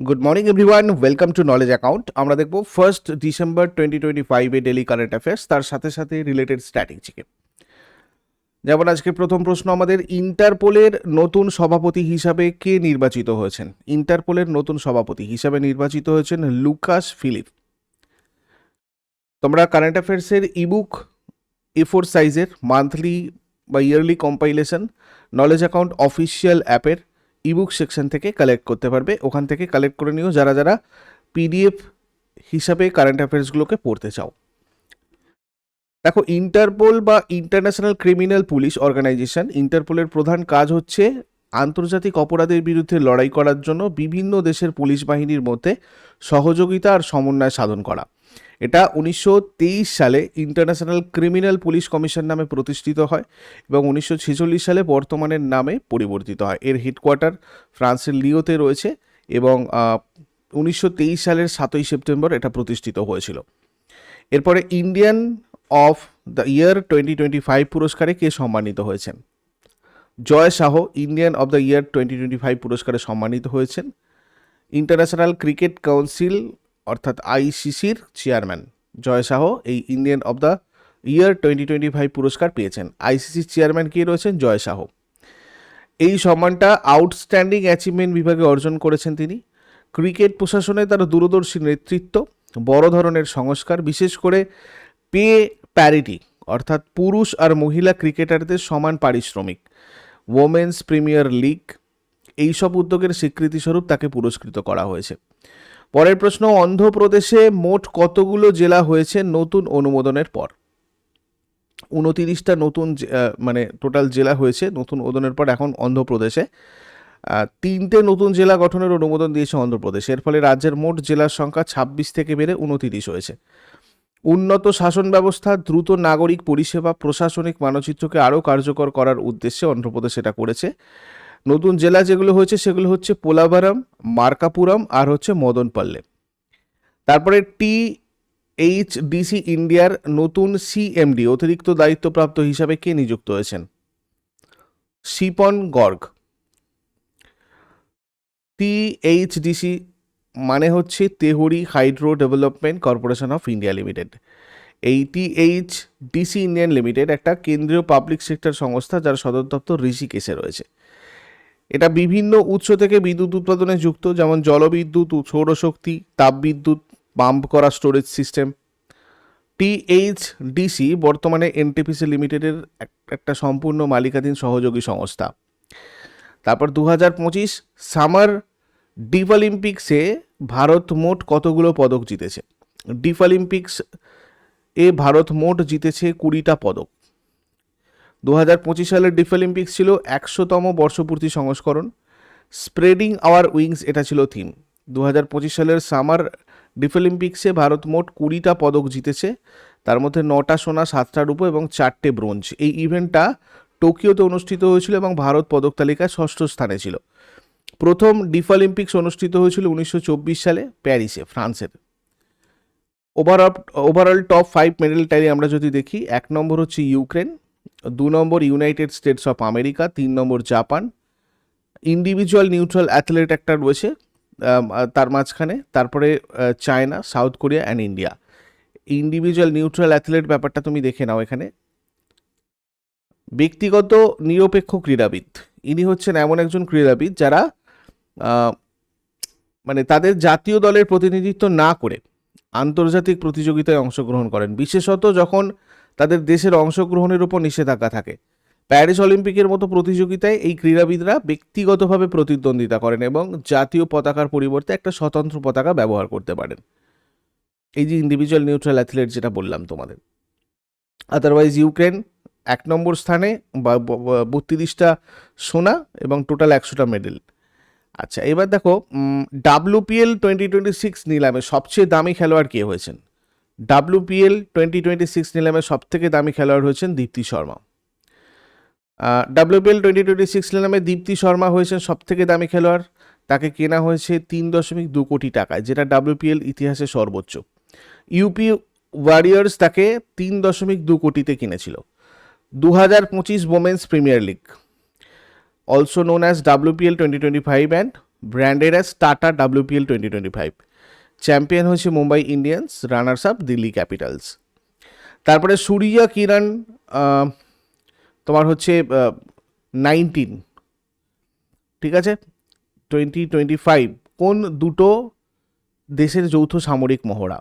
Good morning everyone welcome to knowledge account আমরা দেখব first December twenty twenty ফাইভে daily current affairs তার সাথে সাথে রিলেটেড স্ট্র্যাটেজিকে যেমন আজকে প্রথম প্রশ্ন আমাদের ইন্টারপোলের নতুন সভাপতি হিসাবে কে নির্বাচিত হয়েছেন? ইন্টারপোলের নতুন সভাপতি হিসাবে নির্বাচিত হয়েছেন লুকাস ফিলিপ। তোমরা কারেন্ট অ্যাফেয়ার্সের ইবুক এ ফোর সাইজের মান্থলি বা yearly compilation knowledge account official অ্যাপের ইবুক সেকশন থেকে কালেক্ট করতে পারবে। ওখান থেকে কালেক্ট করে নিও। যারা যারা পিডিএফ হিসাবে কারেন্ট অ্যাফেয়ার্সগুলোকে পড়তে চাও। দেখো ইন্টারপোল বা ইন্টারন্যাশনাল ক্রিমিনাল পুলিশ অর্গানাইজেশন ইন্টারপোলের প্রধান কাজ হচ্ছে আন্তর্জাতিক অপরাধের বিরুদ্ধে লড়াই করার জন্য বিভিন্ন দেশের পুলিশ বাহিনীর মধ্যে সহযোগিতা আর সমন্বয় সাধন করা। এটা উনিশশো তেইশ সালে ইন্টারন্যাশনাল ক্রিমিনাল পুলিশ কমিশন নামে প্রতিষ্ঠিত হয় এবং উনিশশো ছেচল্লিশ সালে বর্তমানের নামে পরিবর্তিত হয়। এর হেডকোয়ার্টার ফ্রান্সের লিওতে রয়েছে এবং উনিশশো তেইশ সালের সাতই সেপ্টেম্বর এটা প্রতিষ্ঠিত হয়েছিল। এরপরে Indian of the year twenty twenty five পুরস্কারে কে সম্মানিত হয়েছেন? Jay Shah Indian of the year twenty twenty five পুরস্কারে সম্মানিত হয়েছেন। ইন্টারন্যাশনাল ক্রিকেট কাউন্সিল, অর্থাৎ আইসিসির চেয়ারম্যান জয় শাহ এই Indian of the year twenty twenty five পুরস্কার পেয়েছেন। আইসিসির চেয়ারম্যান কে রয়েছেন? জয় শাহ। এই সম্মানটা আউটস্ট্যান্ডিং অ্যাচিভমেন্ট বিভাগে অর্জন করেছেন তিনি। ক্রিকেট প্রশাসনে তার দূরদর্শী নেতৃত্ব, বড় ধরনের সংস্কার, বিশেষ করে পে প্যারিটি অর্থাৎ পুরুষ আর মহিলা ক্রিকেটারদের সমান পারিশ্রমিক। ওমেন্স প্রিমিয়ার লিগ এইসব উদ্যোগের স্বীকৃতিস্বরূপ তাকে পুরস্কৃত করা হয়েছে। পরের প্রশ্ন, অন্ধ্রপ্রদেশে মোট কতগুলো জেলা হয়েছে নতুন অনুমোদনের পর? উনতিরিশটা নতুন মানে টোটাল জেলা হয়েছে নতুন অনুমোদনের পর এখন অন্ধ্রপ্রদেশে। তিনটে নতুন জেলা গঠনের অনুমোদন দিয়েছে অন্ধ্রপ্রদেশ। এর ফলে রাজ্যের মোট জেলার সংখ্যা ছাব্বিশ থেকে বেড়ে উনতিরিশ হয়েছে। উন্নত শাসন ব্যবস্থা, দ্রুত নাগরিক পরিষেবা, প্রশাসনিক মানচিত্রকে আরও কার্যকর করার উদ্দেশ্যে অন্ধ্রপ্রদেশ এটা করেছে। নতুন জেলা যেগুলো হয়েছে, সেগুলো হচ্ছে পোলাভারাম, মার্কাপুরম আর হচ্ছে মদনপল্লে। তারপরে টি এইচ ডিসি ইন্ডিয়ার নতুন সিএমডি অতিরিক্ত দায়িত্বপ্রাপ্ত হিসাবে কে নিযুক্ত হয়েছেন? শিপন গর্গ। টি টিএইচডিসি মানে হচ্ছে Tehri hydro development corporation of India limited. এই টিএইচ ডিসি ইন্ডিয়ান লিমিটেড একটা কেন্দ্রীয় পাবলিক সেক্টর সংস্থা যার সদর দপ্তর ঋষিকেশে রয়েছে। এটা বিভিন্ন উৎস থেকে বিদ্যুৎ উৎপাদনে যুক্ত, যেমন জলবিদ্যুৎ, সৌরশক্তি, তাপবিদ্যুৎ, পাম্প করা স্টোরেজ সিস্টেম। টিএইচডিসি বর্তমানে এনটিপিসি লিমিটেডের এক- একটা সম্পূর্ণ মালিকাধীন সহযোগী সংস্থা। তারপর দু হাজার পঁচিশ সামার ডিপ অলিম্পিক্সে ভারত মোট কতগুলো পদক জিতেছে? ডিপ অলিম্পিক্স এ ভারত মোট জিতেছে কুড়িটা পদক। দু হাজার পঁচিশ সালের ডিফ অলিম্পিক্স ছিল একশোতম বর্ষপূর্তি সংস্করণ। স্প্রেডিং আওয়ার উইংস এটা ছিল থিম। দু হাজার পঁচিশ সালের সামার ডিফ অলিম্পিক্সে ভারত মোট কুড়িটা পদক জিতেছে। তার মধ্যে নটা সোনা, সাতটা রূপো এবং চারটে ব্রোঞ্জ। এই ইভেন্টটা টোকিওতে অনুষ্ঠিত হয়েছিল এবং ভারত পদক তালিকায় ষষ্ঠ স্থানে ছিল। প্রথম ডিফ অলিম্পিক্স অনুষ্ঠিত হয়েছিল উনিশশো চব্বিশ সালে প্যারিসে, ফ্রান্সের। Overall overall top five medal টাইলে আমরা যদি দেখি, এক নম্বর হচ্ছে ইউক্রেন, দু নম্বর ইউনাইটেড স্টেটস অফ আমেরিকা তিন নম্বর জাপান। ইন্ডিভিজুয়াল নিউট্রাল অ্যাথলেট একটা রয়েছে তার মাঝখানে, তারপরে China South Korea and India individual neutral athlete ব্যাপারটা তুমি দেখে নাও এখানে। ব্যক্তিগত নিরপেক্ষ ক্রীড়াবিদ। ইনি হচ্ছেন এমন একজন ক্রীড়াবিদ যারা মানে তাদের জাতীয় দলের প্রতিনিধিত্ব না করে আন্তর্জাতিক প্রতিযোগিতায় অংশগ্রহণ করেন। বিশেষত যখন তাদের দেশের অংশগ্রহণের উপর নিষেধাজ্ঞা থাকে। প্যারিস অলিম্পিকের মতো প্রতিযোগিতায় এই ক্রীড়াবিদরা ব্যক্তিগতভাবে প্রতিদ্বন্দ্বিতা করেন এবং জাতীয় পতাকার পরিবর্তে একটা স্বতন্ত্র পতাকা ব্যবহার করতে পারেন। এই যে ইন্ডিভিজুয়াল নিউট্রাল অ্যাথলেট যেটা বললাম তোমাদের। আদারওয়াইজ ইউক্রেন এক নম্বর স্থানে বা বত্রিশটা সোনা এবং টোটাল একশোটা মেডেল আচ্ছা এবার দেখো ডাব্লিউপিএল টোয়েন্টি টোয়েন্টি সিক্স নিলামে সবচেয়ে দামি খেলোয়াড় কে হয়েছেন? ডাব্লিউপিএল টোয়েন্টি টোয়েন্টি সিক্স নিলামে সব থেকে দামি খেলোয়াড় হয়েছেন Deepti Sharma. WPL twenty twenty six নিলামে দীপ্তি শর্মা হয়েছেন সব থেকে দামি খেলোয়াড়। তাকে কেনা হয়েছে তিন দশমিক দু কোটি টাকায়, যেটা ডাব্লিউপিএল ইতিহাসে সর্বোচ্চ। ইউপি ওয়ারিয়ার্স তাকে তিন দশমিক দু কোটিতে কিনেছিল। দু হাজার পঁচিশ women's premier league also known as WPL twenty twenty five and branded as Tata WPL twenty twenty five champion হয়েছে Mumbai Indians runners up Delhi Capitals তারপরে সূর্যা কিরণ তোমার হচ্ছে নাইনটিন ঠিক আছে? টোয়েন্টি টোয়েন্টি ফাইভ কোন দুটো দেশের যৌথ সামরিক মহড়া?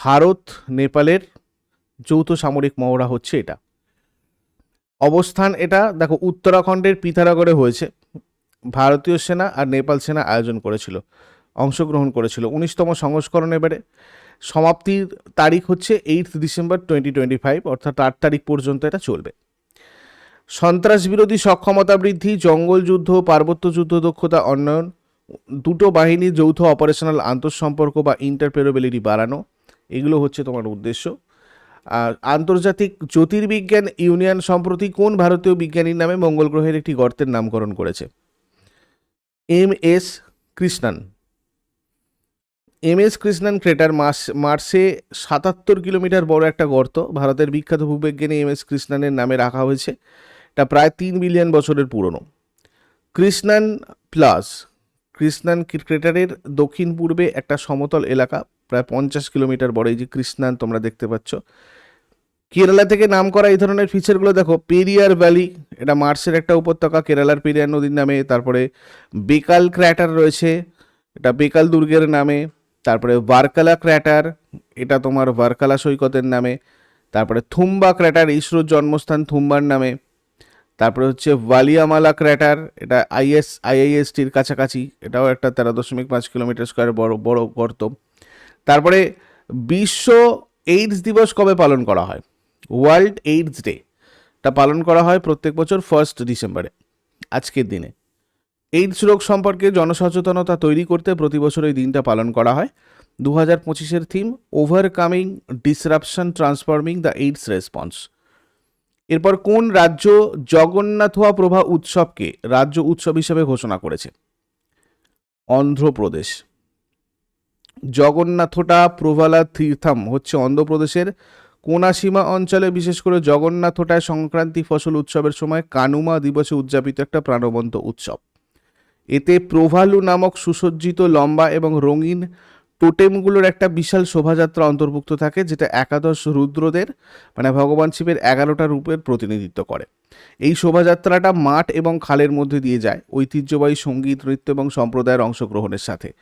ভারত, নেপালের যৌথ সামরিক মহড়া হচ্ছে এটা। অবস্থান এটা, দেখো, উত্তরাখণ্ডের পিথারাগড়ে হয়েছে। ভারতীয় সেনা আর নেপাল সেনা আয়োজন করেছিল, অংশগ্রহণ করেছিল। উনিশতম সংস্করণ এবারে। সমাপ্তির তারিখ হচ্ছে eight December twenty twenty five অর্থাৎ আট তারিখ পর্যন্ত এটা চলবে। সন্ত্রাস বিরোধী সক্ষমতা বৃদ্ধি, জঙ্গল যুদ্ধ পার্বত্য যুদ্ধ দক্ষতা উন্নয়ন, দুটো বাহিনীর যৌথ অপারেশনাল আন্তঃসম্পর্ক বা ইন্টারপেরোবিলিটি বাড়ানো, এগুলো হচ্ছে তোমার উদ্দেশ্য। আন্তর্জাতিক জ্যোতির্বিজ্ঞান ইউনিয়ন সম্প্রতি কোন ভারতীয় বিজ্ঞানীর নামে মঙ্গল গ্রহের একটি গর্তের নামকরণ করেছে? M S Krishnan. M S Krishnan crater Mars, মার্সে সাতাত্তর কিলোমিটার বড় একটা গর্ত। ভারতের বিখ্যাত ভূবিজ্ঞানী এম এস কৃষ্ণানের নামে রাখা হয়েছে। এটা প্রায় তিন বিলিয়ন বছরের পুরনো। কৃষ্ণান প্লাস, কৃষ্ণান ক্রেটারের দক্ষিণ পূর্বে একটা সমতল এলাকা। প্রায় পঞ্চাশ কিলোমিটার বড় এই যে কৃষ্ণান তোমরা দেখতে পাচ্ছ। কেরালা থেকে নাম করা এই ধরনের ফিচারগুলো দেখো, পেরিয়ার ভ্যালি, এটা মার্সের একটা উপত্যকা, কেরালার পেরিয়ার নদীর নামে, তারপরে বেকাল ক্র্যাটার রয়েছে, এটা বেকাল দুর্গের নামে, তারপরে ভারকালা ক্র্যাটার, এটা তোমার ভারকালা সৈকতের নামে, তারপরে থুম্বা ক্র্যাটার ইসরোর জন্মস্থান থুম্বার নামে, তারপরে হচ্ছে ওয়ালিয়ামালা ক্র্যাটার, এটা আইএস আইআইএসটির কাছাকাছি, এটাও একটা তেরো দশমিক পাঁচ কিলোমিটার স্কোয়ার বড় বড় গর্ত। তারপরে বিশ্ব এইডস দিবস কবে পালন করা হয়? ওয়ার্ল্ড এইডস ডে তা পালন করা হয় প্রত্যেক বছর ফার্স্ট ডিসেম্বরে, আজকের দিনে। এইডস রোগ সম্পর্কে জনসচেতনতা তৈরি করতে প্রতি বছর এই দিনটা পালন করা হয়। দু হাজার পঁচিশের theme overcoming disruption transforming the AIDS response এরপর কোন রাজ্য জগন্নাথোয়া প্রভা উৎসবকে রাজ্য উৎসব হিসেবে ঘোষণা করেছে? অন্ধ্রপ্রদেশ। জগন্নাথটা প্রভালা তীর্থম হচ্ছে অন্ধ্রপ্রদেশের কোনাসীমা অঞ্চলে, বিশেষ করে জগন্নাথটায় সংক্রান্তি ফসল উৎসবের সময় কানুমা দিবসে উদযাপিত একটা প্রাণবন্ত উৎসব। এতে প্রভালু নামক সুসজ্জিত লম্বা এবং রঙিন টোটেমগুলোর একটা বিশাল শোভাযাত্রা অন্তর্ভুক্ত থাকে, যেটা একাদশ রুদ্রদের মানে ভগবান শিবের এগারোটা রূপের প্রতিনিধিত্ব করে। এই শোভাযাত্রাটা মাঠ এবং খালের মধ্যে দিয়ে যায় ঐতিহ্যবাহী সংগীত, নৃত্য এবং সম্প্রদায়ের অংশগ্রহণের সাথে।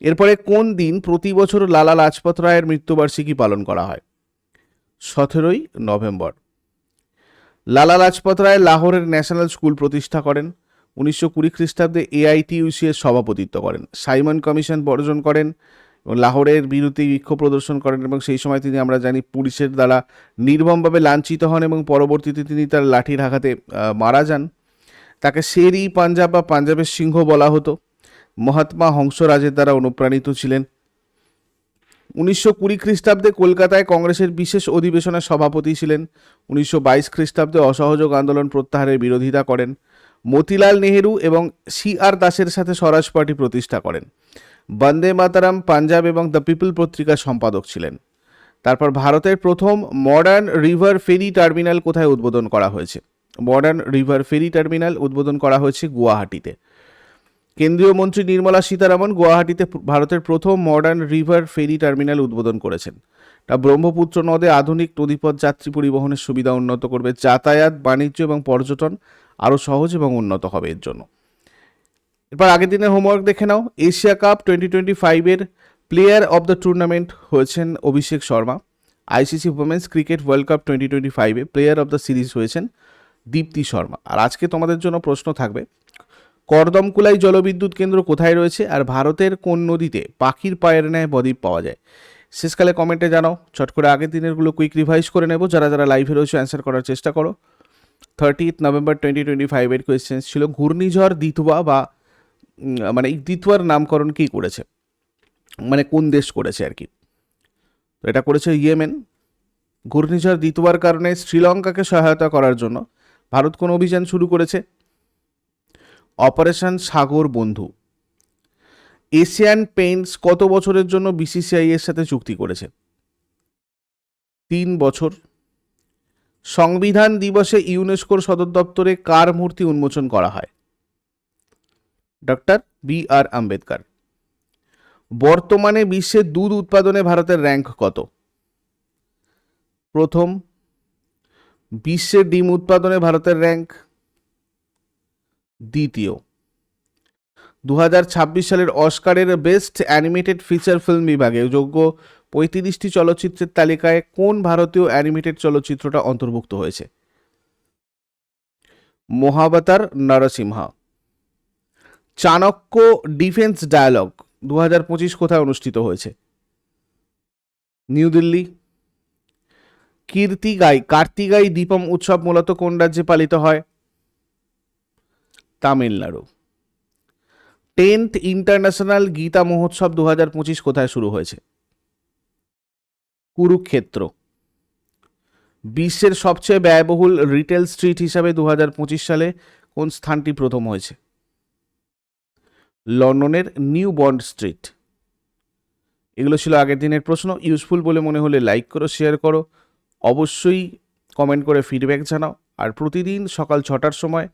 এরপরে কোন দিন প্রতি বছর লালা লাজপত রায়ের মৃত্যুবার্ষিকী পালন করা হয়? সতেরোই নভেম্বর। লালা লাজপত রায় লাহোরের ন্যাশনাল স্কুল প্রতিষ্ঠা করেন। উনিশশো কুড়ি খ্রিস্টাব্দে এআইটিইউসি এর সভাপতিত্ব করেন। সাইমন কমিশন বর্জন করেন এবং লাহোরের বিরুদ্ধে বিক্ষোভ প্রদর্শন করেন এবং সেই সময় তিনি আমরা জানি পুলিশের দ্বারা নির্মমভাবে লাঞ্ছিত হন এবং পরবর্তীতে তিনি তার লাঠির আঘাতে মারা যান। তাকে শেরি পাঞ্জাব বা পাঞ্জাবের সিংহ বলা হতো। মহাত্মা হংসরাজের দ্বারা অনুপ্রাণিত ছিলেন। উনিশশো কুড়ি খ্রিস্টাব্দে কলকাতায় কংগ্রেসের বিশেষ অধিবেশনের সভাপতি ছিলেন। উনিশশো বাইশ খ্রিস্টাব্দে অসহযোগ আন্দোলন প্রত্যাহারের বিরোধিতা করেন। মতিলাল নেহেরু এবং সি আর দাসের সাথে স্বরাজ পার্টি প্রতিষ্ঠা করেন। বন্দে মাতারাম, পাঞ্জাব এবং দ্য পিপল পত্রিকার সম্পাদক ছিলেন। তারপর ভারতের প্রথম মডার্ন রিভার ফেরি টার্মিনাল কোথায় উদ্বোধন করা হয়েছে? মডার্ন রিভার ফেরি টার্মিনাল উদ্বোধন করা হয়েছে গুয়াহাটিতে। কেন্দ্রীয় মন্ত্রী নির্মলা সীতারামন গুয়াহাটিতে ভারতের প্রথম মডার্ন রিভার ফেরি টার্মিনাল উদ্বোধন করেছেন। তা ব্রহ্মপুত্র নদে আধুনিক নদীপথ যাত্রী পরিবহনের সুবিধা উন্নত করবে। যাতায়াত, বাণিজ্য এবং পর্যটন আরও সহজ এবং উন্নত হবে এর জন্য। এরপর আগের দিনের হোমওয়ার্ক দেখে নাও। এশিয়া কাপ টোয়েন্টি টোয়েন্টি ফাইভের প্লেয়ার অব দ্য টুর্নামেন্ট হয়েছেন Abhishek Sharma. ICC women's cricket world cup twenty twenty ফাইভে প্লেয়ার অব দ্য সিরিজ হয়েছেন দীপ্তি শর্মা। আর আজকে তোমাদের জন্য প্রশ্ন থাকবে করদমকুলাই জলবিদ্যুৎ কেন্দ্র কোথায় রয়েছে আর ভারতের কোন নদীতে পাখির পায়ের ন্যায় বদ্বীপ পাওয়া যায়? শেষকালে কমেন্টে জানাও। চট করে আগের দিনেরগুলো কুইক রিভাইজ করে নেব। যারা যারা লাইভে রয়েছে অ্যান্সার করার চেষ্টা করো। থার্টিথ নভেম্বর টোয়েন্টি টোয়েন্টি ফাইভের কোয়েশ্চেন্স ছিল, ঘূর্ণিঝড় দিতুয়া বা মানে দ্বিতীয়ার নামকরণ কী করেছে? মানে কোন দেশ করেছে আর কি? তো এটা করেছে ইয়েমেন। ঘূর্ণিঝড় দ্বিতীয়ার কারণে শ্রীলঙ্কাকে সহায়তা করার জন্য ভারত কোন অভিযান শুরু করেছে? অপারেশন সাগর বন্ধু। এশিয়ান পেইন্টস কত বছরের জন্য বিসিসিআই এর সাথে চুক্তি করেছে? তিন বছর। সংবিধান দিবসে ইউনেস্কোর সদর দপ্তরে কার মূর্তি উন্মোচন করা হয়? Doctor B R Ambedkar. বর্তমানে বিশ্বের দুধ উৎপাদনে ভারতের র্যাঙ্ক কত? প্রথম বিশ্বের ডিম উৎপাদনে ভারতের র্যাঙ্ক দ্বিতীয়। দু হাজার ছাব্বিশ সালের অস্কারের বেস্ট অ্যানিমেটেড ফিচার ফিল্ম বিভাগে যোগ্য পঁয়ত্রিশটি চলচ্চিত্রের তালিকায় কোন ভারতীয় অ্যানিমেটেড চলচ্চিত্রটা অন্তর্ভুক্ত হয়েছে? মহাবতার নরসিংহা চাণক্য ডিফেন্স ডায়ালগ দু হাজার পঁচিশ কোথায় অনুষ্ঠিত হয়েছে? নিউ দিল্লি। কীর্তিগাই, কার্তিগাই দীপম উৎসব মূলত কোন রাজ্যে পালিত হয়? তামিলনাড়ু। টেন্থ ইন্টারন্যাশনাল গীতা মহোৎসব দু হাজার পঁচিশ কোথায় শুরু হয়েছে? কুরুক্ষেত্র। বিশ্বের সবচেয়ে ব্যয়বহুল রিটেল স্ট্রিট হিসাবে দু পঁচিশ সালে কোন স্থানটি প্রথম হয়েছে? লন্ডনের নিউ বন্ড স্ট্রিট। এগুলো ছিল আগের দিনের প্রশ্ন। ইউজফুল বলে মনে হলে লাইক করো, শেয়ার করো। অবশ্যই কমেন্ট করে ফিডব্যাক জানাও। আর প্রতিদিন সকাল ছটার সময়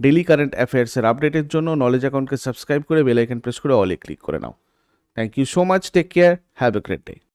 ডেলি কারেন্ট অ্যাফেয়ার্সের আপডেটের জন্য নলেজ অ্যাকাউন্টকে সাবস্ক্রাইব করে বেল আইকন প্রেস করে অলে ক্লিক করে নাও। Thank you so much take care have a great day